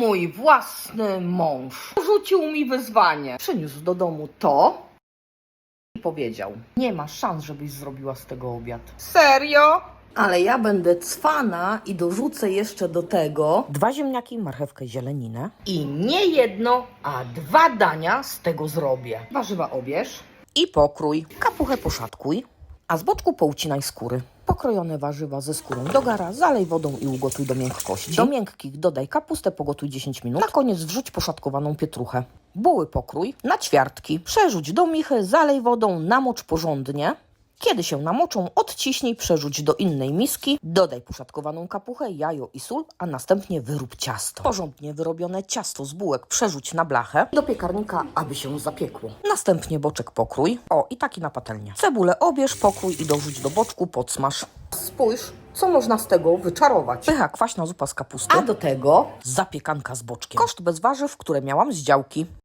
mój własny mąż rzucił mi wyzwanie. Przyniósł do domu to i powiedział: Nie ma szans, żebyś zrobiła z tego obiad. Serio? Ale ja będę cwana i dorzucę jeszcze do tego dwa ziemniaki, marchewkę, zieleninę. I nie jedno, a dwa dania z tego zrobię. Warzywa obierz. I pokrój. Kapuchę poszatkuj, a z boczku poucinaj skóry. Pokrojone warzywa ze skórą do gara zalej wodą i ugotuj do miękkości. Do miękkich dodaj kapustę, pogotuj 10 minut. Na koniec wrzuć poszatkowaną pietruchę. Buły pokrój na ćwiartki. Przerzuć do michy, zalej wodą, namocz porządnie. Kiedy się namoczą, odciśnij, przerzuć do innej miski, dodaj poszatkowaną kapuchę, jajo i sól, a następnie wyrób ciasto. Porządnie wyrobione ciasto z bułek przerzuć na blachę do piekarnika, aby się zapiekło. Następnie boczek pokrój. O, i taki na patelnię. Cebulę obierz, pokrój i dorzuć do boczku, podsmaż. Spójrz, co można z tego wyczarować. Pycha kwaśna zupa z kapusty. A do tego zapiekanka z boczkiem. Koszt bez warzyw, które miałam z działki.